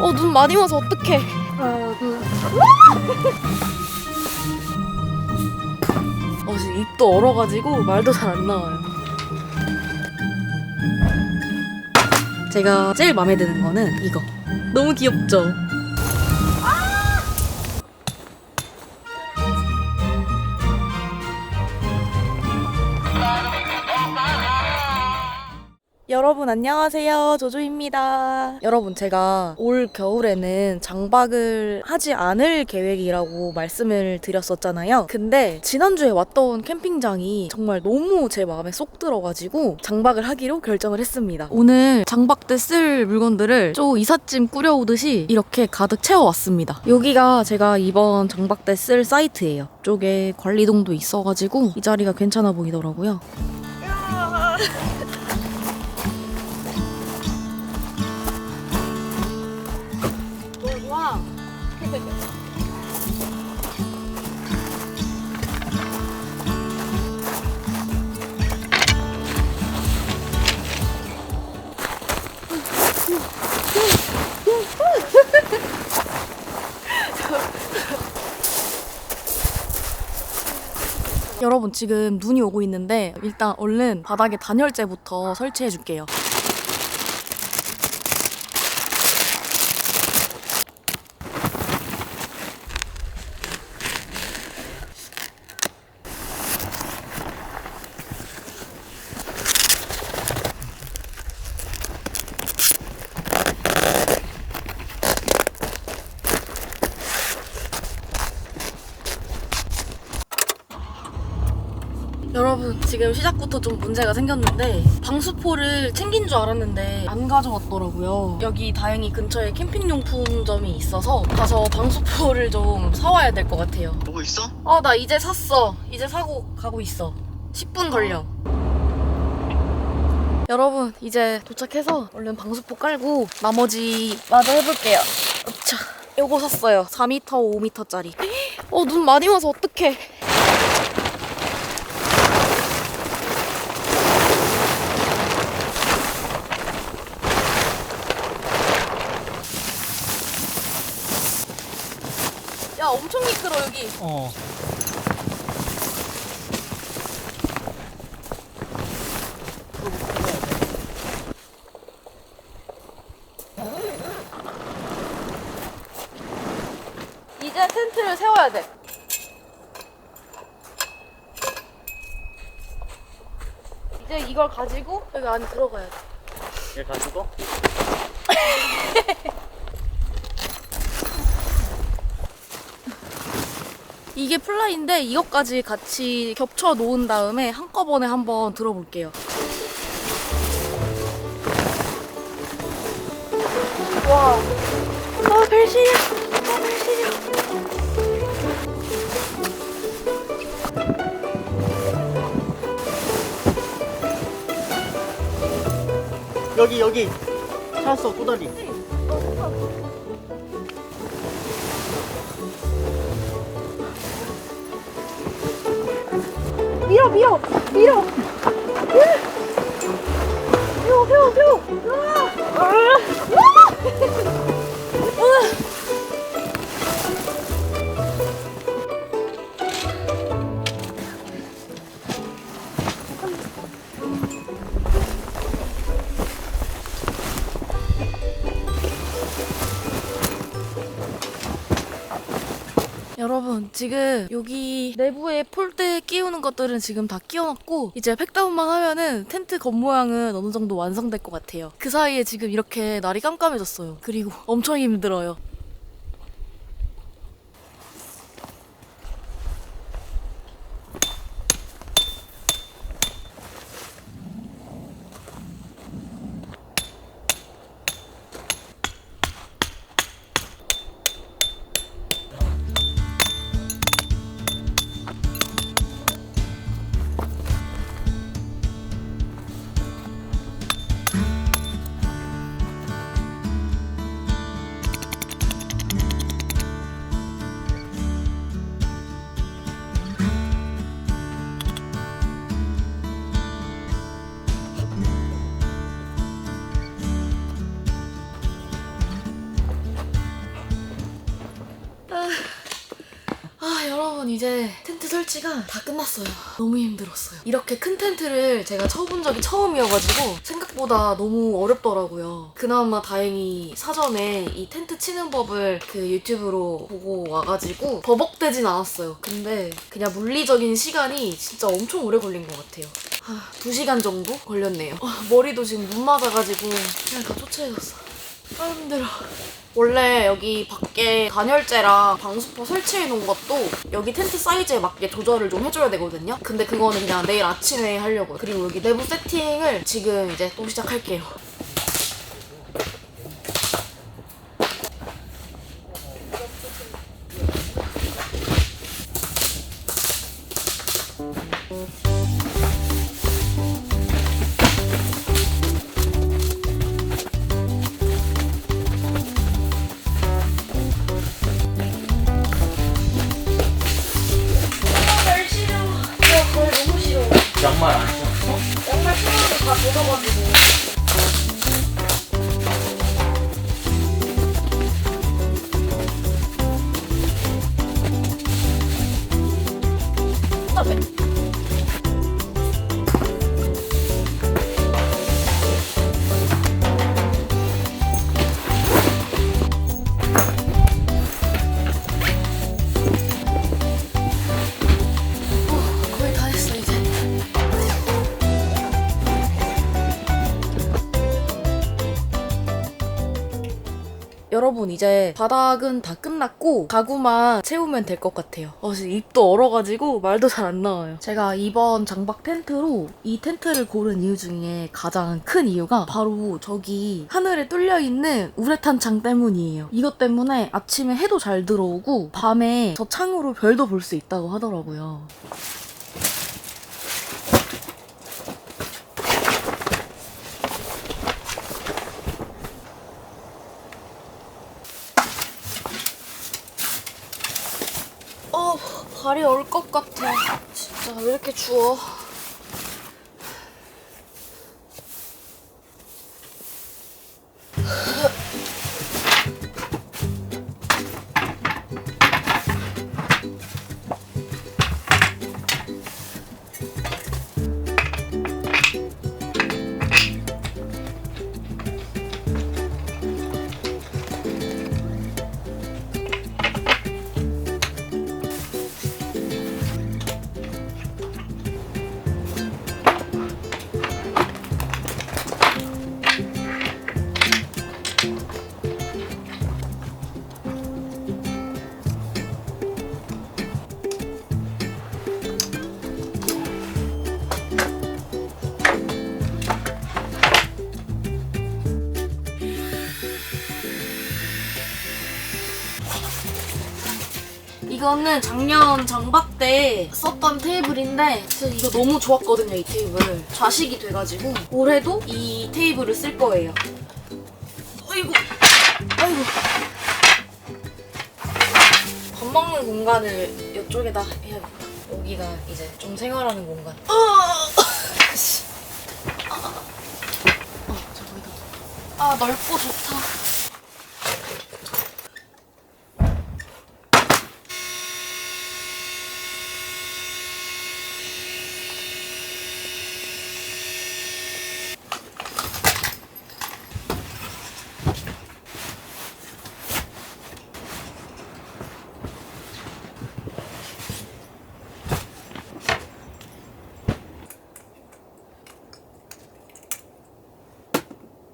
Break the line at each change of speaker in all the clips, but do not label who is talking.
어, 눈 많이 와서 어떡해. 어, 지금 입도 얼어가지고 말도 잘 안 나와요. 제가 제일 마음에 드는 거는 이거. 너무 귀엽죠? 여러분 안녕하세요. 조조입니다. 여러분 제가 올 겨울에는 장박을 하지 않을 계획이라고 말씀을 드렸었잖아요. 근데 지난주에 왔던 캠핑장이 정말 너무 제 마음에 쏙 들어가지고 장박을 하기로 결정을 했습니다. 오늘 장박 때 쓸 물건들을 쪼 이삿짐 꾸려오듯이 이렇게 가득 채워왔습니다. 여기가 제가 이번 장박 때 쓸 사이트예요. 쪽에 관리동도 있어가지고 이 자리가 괜찮아 보이더라고요 여러분 지금 눈이 오고 있는데 일단 얼른 바닥에 단열재부터 설치해 줄게요. 여러분 지금 시작부터 좀 문제가 생겼는데 방수포를 챙긴 줄 알았는데 안 가져왔더라고요. 여기 다행히 근처에 캠핑용품점이 있어서 가서 방수포를 좀 사와야 될 것 같아요.
보고 있어?
어 나 이제 샀어. 이제 사고 가고 있어. 10분 걸려. 여러분 이제 도착해서 얼른 방수포 깔고 나머지 마저 해볼게요. 자 요거 샀어요. 4m 5m짜리. 어 눈 많이 와서 어떡해 야 엄청 미끄러 여기
어.
이제 텐트를 세워야 돼. 이제 이걸 가지고 여기 안에 들어가야 돼.
얘 가지고?
이게 플라이인데 이것까지 같이 겹쳐 놓은 다음에 한꺼번에 한번 들어볼게요. 와, 아 별시냐, 아 별시냐.
여기 여기 찾았어 꼬다리.
밀어, 밀어, 밀어. 표, 표, 표. 여러분 지금 여기 내부에 폴대 끼우는 것들은 지금 다 끼워놨고 이제 팩다운만 하면은 텐트 겉모양은 어느 정도 완성될 것 같아요. 그 사이에 지금 이렇게 날이 깜깜해졌어요. 그리고 엄청 힘들어요 이제 텐트 설치가 다 끝났어요. 너무 힘들었어요. 이렇게 큰 텐트를 제가 쳐본 적이 처음이어가지고 생각보다 너무 어렵더라고요. 그나마 다행히 사전에 이 텐트 치는 법을 그 유튜브로 보고 와가지고 버벅대진 않았어요. 근데 그냥 물리적인 시간이 진짜 엄청 오래 걸린 것 같아요. 아, 2시간 정도 걸렸네요. 아, 머리도 지금 눈 맞아가지고 그냥 다 초췌해졌어. 아 힘들어. 원래 여기 밖에 단열재랑 방수포 설치해 놓은 것도 여기 텐트 사이즈에 맞게 조절을 좀 해줘야 되거든요. 근데 그거는 그냥 내일 아침에 하려고요. 그리고 여기 내부 세팅을 지금 이제 또 시작할게요. 이제 바닥은 다 끝났고 가구만 채우면 될 것 같아요. 어, 지금 입도 얼어가지고 말도 잘 안 나와요. 제가 이번 장박 텐트로 이 텐트를 고른 이유 중에 가장 큰 이유가 바로 저기 하늘에 뚫려 있는 우레탄 창 때문이에요. 이것 때문에 아침에 해도 잘 들어오고 밤에 저 창으로 별도 볼 수 있다고 하더라고요. 어, 발이 얼것 같아. 진짜 왜 이렇게 추워? 이거는 작년 장박 때 썼던 테이블인데 이거 너무 좋았거든요 이 테이블. 좌식이 돼가지고 올해도 이 테이블을 쓸 거예요. 아이고 아이고. 밥 먹는 공간을 이쪽에다 해야겠다. 여기가 이제 좀 생활하는 공간. 아, 씨. 아, 아 넓고 좋다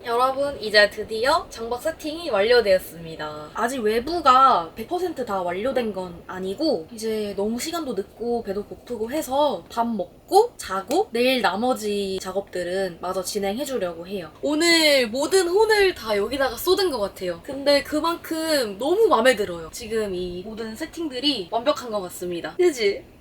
여러분 이제 드디어 장박 세팅이 완료되었습니다. 아직 외부가 100%다 완료된 건 아니고 이제 너무 시간도 늦고 배도 고프고 해서 밥 먹고 자고 내일 나머지 작업들은 마저 진행해 주려고 해요. 오늘 모든 혼을 다 여기다가 쏟은 것 같아요. 근데 그만큼 너무 마음에 들어요. 지금 이 모든 세팅들이 완벽한 것 같습니다. 그지?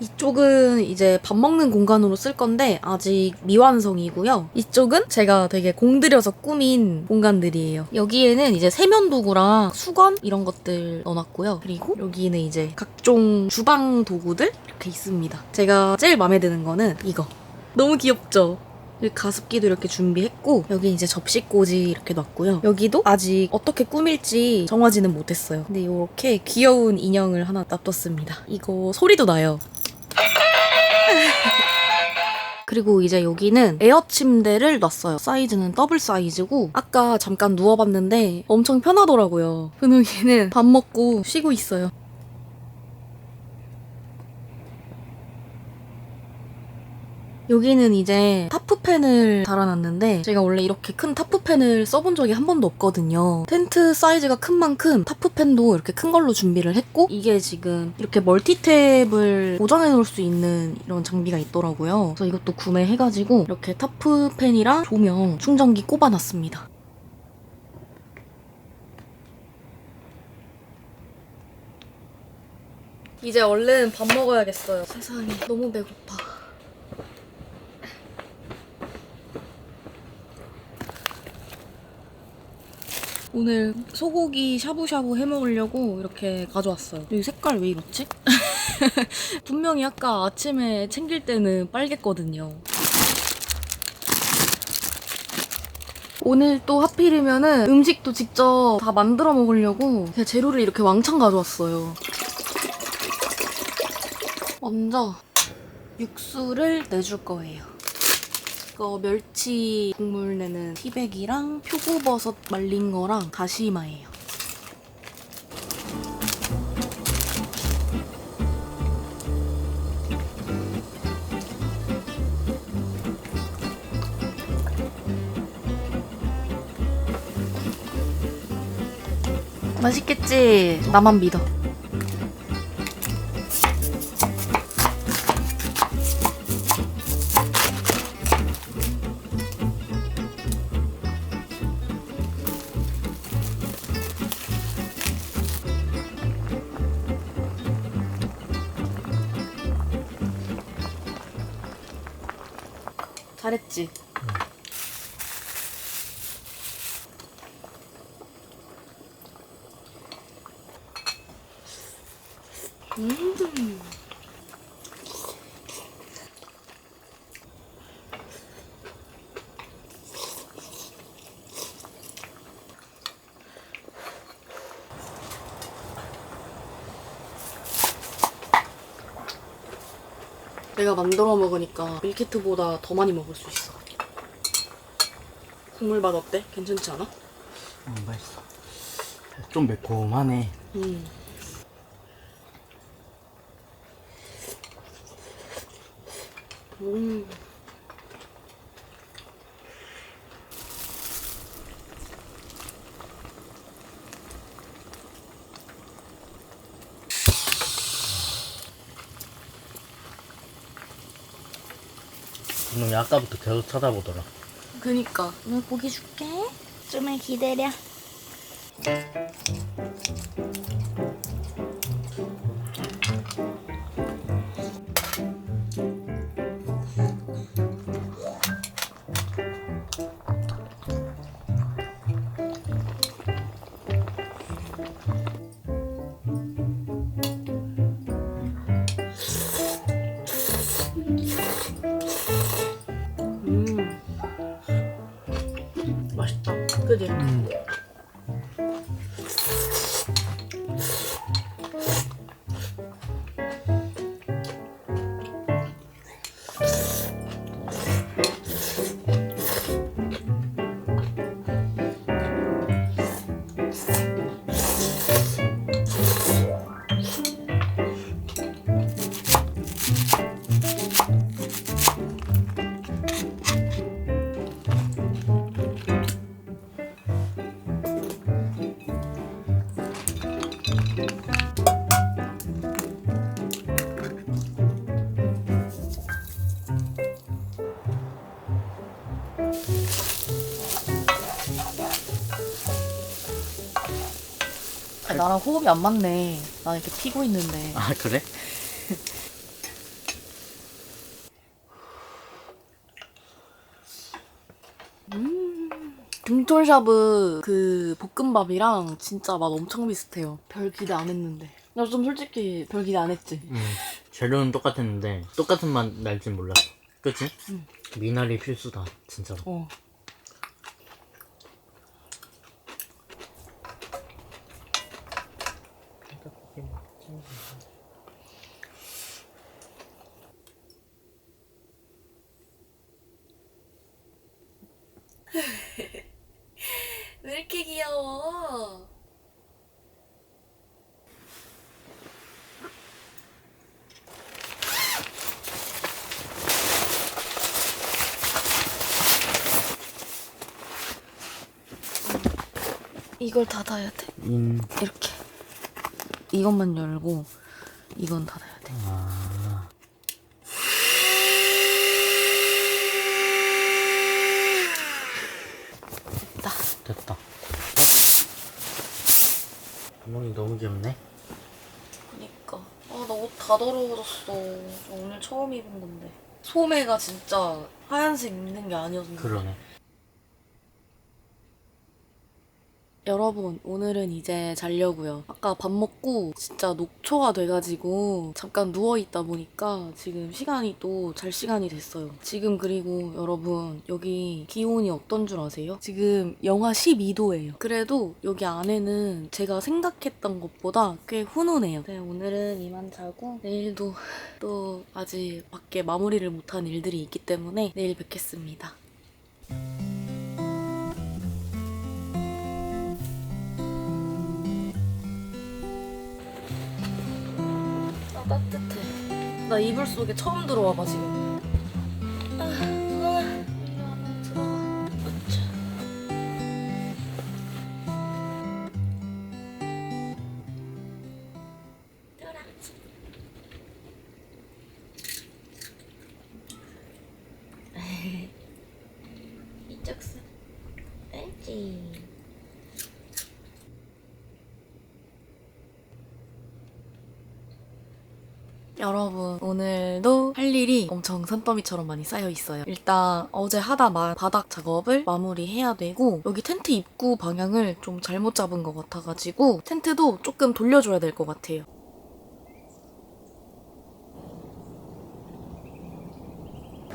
이쪽은 이제 밥 먹는 공간으로 쓸 건데 아직 미완성이고요. 이쪽은 제가 되게 공들여서 꾸민 공간들이에요. 여기에는 이제 세면 도구랑 수건 이런 것들 넣어놨고요. 그리고 여기는 이제 각종 주방 도구들 이렇게 있습니다. 제가 제일 마음에 드는 거는 이거. 너무 귀엽죠? 가습기도 이렇게 준비했고 여기 이제 접시꽂이 이렇게 놨고요. 여기도 아직 어떻게 꾸밀지 정하지는 못했어요. 근데 이렇게 귀여운 인형을 하나 놔뒀습니다. 이거 소리도 나요. 그리고 이제 여기는 에어 침대를 놨어요. 사이즈는 더블 사이즈고 아까 잠깐 누워봤는데 엄청 편하더라고요. 근욱이는 밥 먹고 쉬고 있어요. 여기는 이제 타프팬을 달아놨는데 제가 원래 이렇게 큰 타프팬을 써본 적이 한 번도 없거든요. 텐트 사이즈가 큰 만큼 타프팬도 이렇게 큰 걸로 준비를 했고 이게 지금 이렇게 멀티탭을 고정해 놓을 수 있는 이런 장비가 있더라고요. 그래서 이것도 구매해가지고 이렇게 타프팬이랑 조명, 충전기 꼽아놨습니다. 이제 얼른 밥 먹어야겠어요. 세상에 너무 배고파. 오늘 소고기 샤브샤브 해 먹으려고 이렇게 가져왔어요. 이 색깔 왜 이렇지? 분명히 아까 아침에 챙길 때는 빨갰거든요. 오늘 또 하필이면은 음식도 직접 다 만들어 먹으려고 그냥 재료를 이렇게 왕창 가져왔어요. 먼저 육수를 내줄 거예요. 이거 멸치 국물 내는 티백이랑 표고버섯 말린 거랑 다시마예요. 맛있겠지? 나만 믿어. 잘했지? 음. 내가 만들어 먹으니까 밀키트보다 더 많이 먹을 수 있어. 국물 맛 어때? 괜찮지 않아?
음, 맛있어. 좀 매콤하네.
음. 음.
아까부터 계속 쳐다보더라.
그니까. 오늘 고기 줄게. 좀만 기다려. 맛있다. 나랑 호흡이 안 맞네. 나 이렇게 피고 있는데.
아 그래?
등톨샤브 그 볶음밥이랑 진짜 맛 엄청 비슷해요. 별 기대 안 했는데. 나 좀 솔직히 별 기대 안 했지.
음. 재료는 똑같았는데 똑같은 맛 날진 몰랐어. 그치?
응.
미나리 필수다 진짜로
어. 왜 이렇게 귀여워? 이걸 닫아야 돼.
인...
이렇게. 이것만 열고 이건 닫아야 돼.
아...
됐다.
됐다 구멍이 너무 귀엽네
그니까. 아, 나 옷 다 더러워졌어. 저 오늘 처음 입은 건데. 소매가 진짜 하얀색 입는 게 아니었는데.
그러네
여러분, 오늘은 이제 자려고요. 아까 밥 먹고 진짜 녹초가 돼가지고 잠깐 누워있다 보니까 지금 시간이 또 잘 시간이 됐어요. 지금 그리고 여러분, 여기 기온이 어떤 줄 아세요? 지금 영하 12도예요. 그래도 여기 안에는 제가 생각했던 것보다 꽤 훈훈해요. 네, 오늘은 이만 자고 내일도 또 아직 밖에 마무리를 못한 일들이 있기 때문에 내일 뵙겠습니다. 따뜻해. 나 이불 속에 처음 들어와봐 지금. 엄청 산더미처럼 많이 쌓여 있어요. 일단 어제 하다 말 바닥 작업을 마무리해야 되고 여기 텐트 입구 방향을 좀 잘못 잡은 것 같아가지고 텐트도 조금 돌려줘야 될 것 같아요.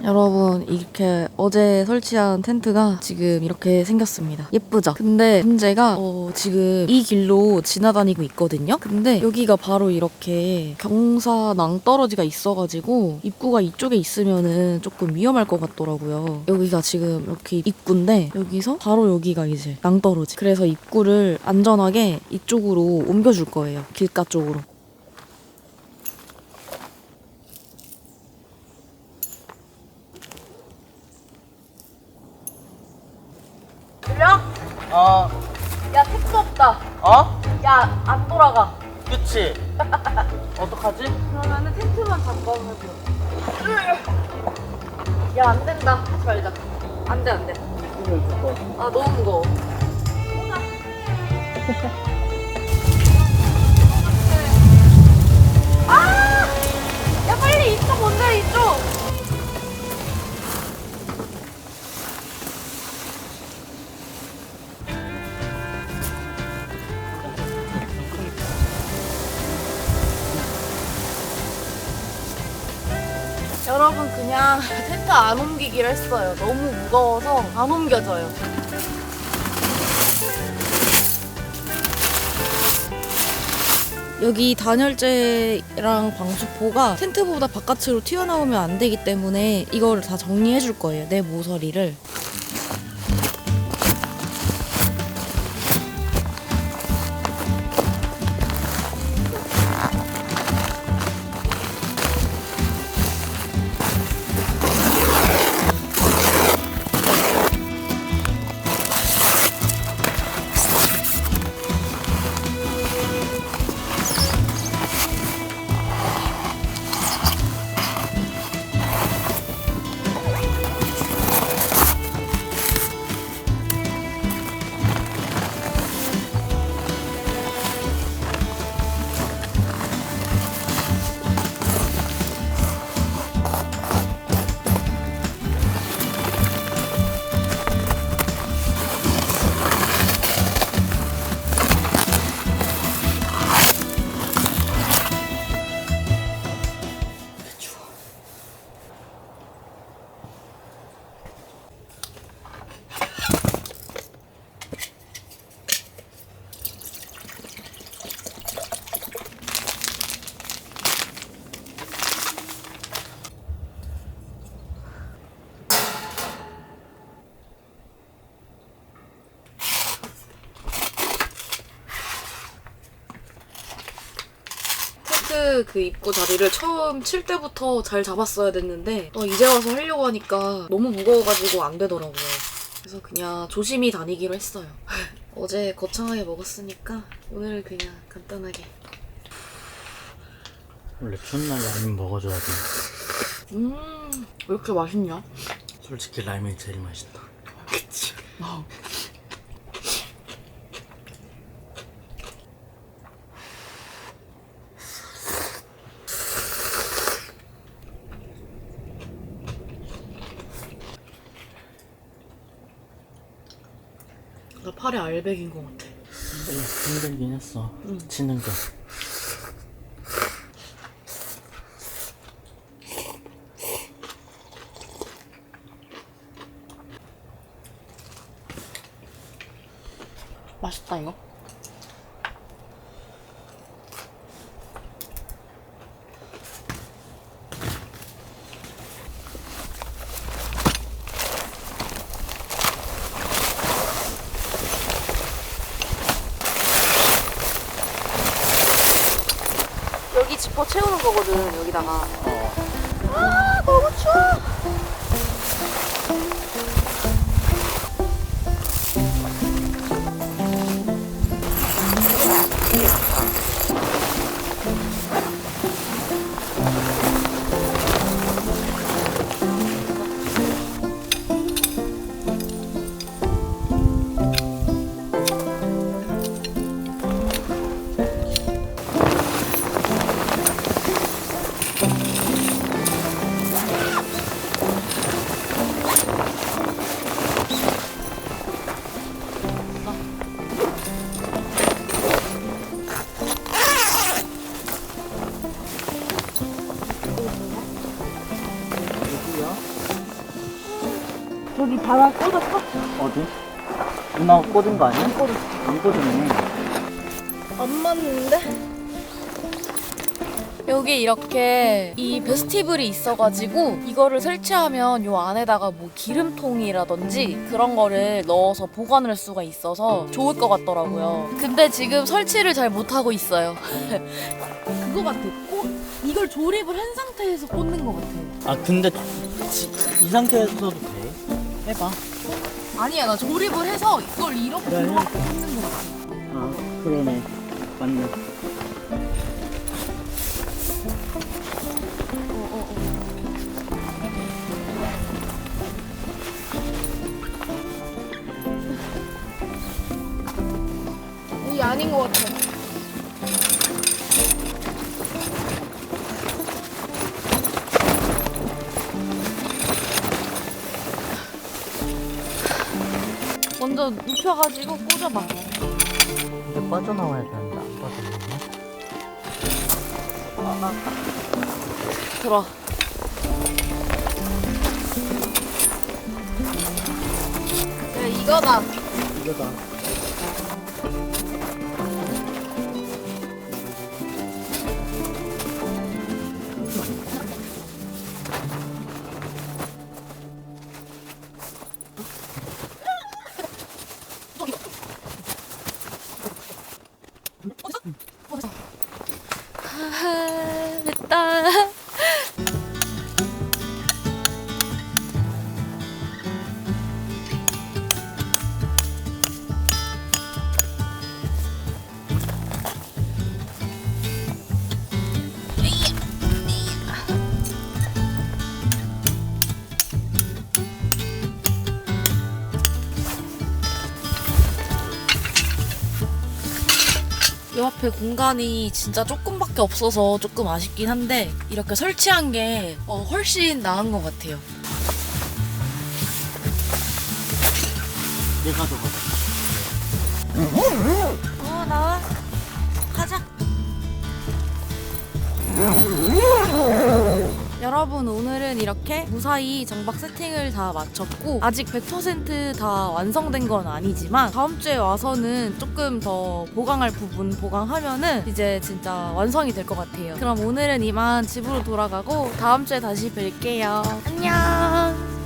여러분 이렇게 어제 설치한 텐트가 지금 이렇게 생겼습니다. 예쁘죠? 근데 문제가 어, 지금 이 길로 지나다니고 있거든요. 근데 여기가 바로 이렇게 경사 낭떠러지가 있어가지고 입구가 이쪽에 있으면은 조금 위험할 것 같더라고요. 여기가 지금 이렇게 입구인데 여기서 바로 여기가 이제 낭떠러지. 그래서 입구를 안전하게 이쪽으로 옮겨줄 거예요. 길가 쪽으로.
어...
야 택도 없다.
어?
야 안 돌아가.
그치? 어떡하지?
그러면은 텐트만 잠깐 해줘. 야안 된다. 하지 말자. 안 돼 안돼. 아 너무 무거워. 그냥 텐트 안 옮기기로 했어요. 너무 무거워서 안 옮겨져요. 여기 단열재랑 방수포가 텐트보다 바깥으로 튀어나오면 안 되기 때문에 이거를 다 정리해 줄 거예요. 내 모서리를. 그 입구 자리를 처음 칠 때부터 잘 잡았어야 됐는데 어, 이제 와서 하려고 하니까 너무 무거워가지고 안 되더라고요. 그래서 그냥 조심히 다니기로 했어요. 어제 거창하게 먹었으니까 오늘 그냥 간단하게.
원래 추운 날 라면 먹어줘야 돼.
음, 왜 이렇게 맛있냐?
솔직히 라면이 제일 맛있다.
그치. 팔에 알백인 것 같아.
힘들긴 했어. 치는 거.
맛있다 이거. 여기 지퍼 채우는 거거든 여기다가.
꽂은 거 아니야? 안 꽂았어. 안 꽂았네.
안 맞는데? 여기 이렇게 이 베스티블이 있어가지고 이거를 설치하면 요 안에다가 뭐 기름통이라든지 그런 거를 넣어서 보관할 수가 있어서 좋을 것 같더라고요. 근데 지금 설치를 잘 못하고 있어요. 그거 같아. 꽂, 이걸 조립을 한 상태에서 꽂는 것 같아.
아 근데 지- 이 상태에서도 돼? 해봐.
아니야, 나 조립을 해서 이걸 이렇게
그래.
들어가서 꽂는 것 같아.
아 그러네. 맞네.
이게 아닌 것 같아. 먼저 눕혀가지고 꽂아봐.
이제 빠져나와야 되는데 안 빠져나오네.
들어. 네, 이거다.
이거다.
요 앞에 공간이 진짜 조금밖에 없어서 조금 아쉽긴 한데 이렇게 설치한 게 어, 훨씬 나은 것 같아요.
내가 더
여러분 오늘은 이렇게 무사히 장박 세팅을 다 마쳤고 아직 100%다 완성된 건 아니지만 다음 주에 와서는 조금 더 보강할 부분 보강하면은 이제 진짜 완성이 될 것 같아요. 그럼 오늘은 이만 집으로 돌아가고 다음 주에 다시 뵐게요. 안녕.